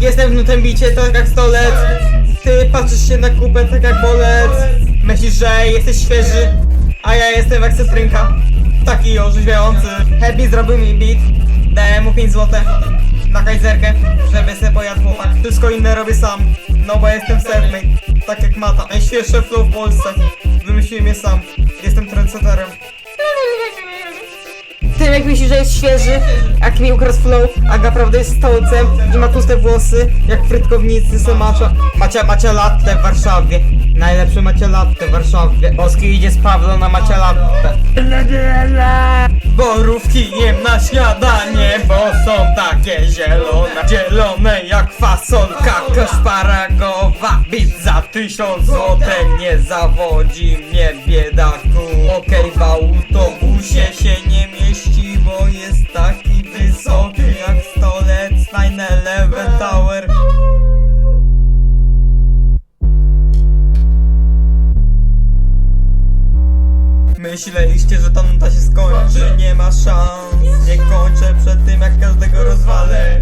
Jestem w nutym bicie, tak jak stolec Ty patrzysz się na kupę, tak jak bolec. Myślisz, że jesteś świeży A ja jestem jak cytrynka Taki orzeźwiający. Happy zrobił mi beat. Dałem mu 5 złote Na kajzerkę, żeby se pojadł Wszystko inne robię sam No bo jestem selfmade Tak jak Mata. Najświeższe flow w Polsce. Wymyśliłem je sam. Jestem trendsetterem jak myśli, że jest świeży, jak mi ukradł flow, a naprawdę jest stolcem i ma tłuste włosy, jak frytkownicy se macza. Macie, macie latte w Warszawie, najlepsze macie latte w Warszawie. Polski idzie z Pawlo na macie latte. Borówki jem na śniadanie, bo są takie zielone Zielone jak fasolka koszparagowa Bit za tysiąc złotych nie zawodzi mnie biedaku Okej, w Myśleliście, że ta się skończy Nie ma szans. Nie kończę przed tym jak każdego rozwalę.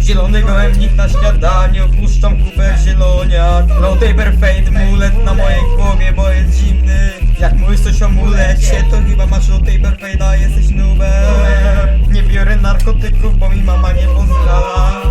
Zielony gołębnik na śniadaniu. Opuszczam kubek zielonia Low no, taper fade mulet na mojej głowie Bo jest zimny. Jak mówisz coś o mulecie To chyba masz low taper fade'a Jesteś nubem. Nie biorę narkotyków bo mi mama nie pozwala.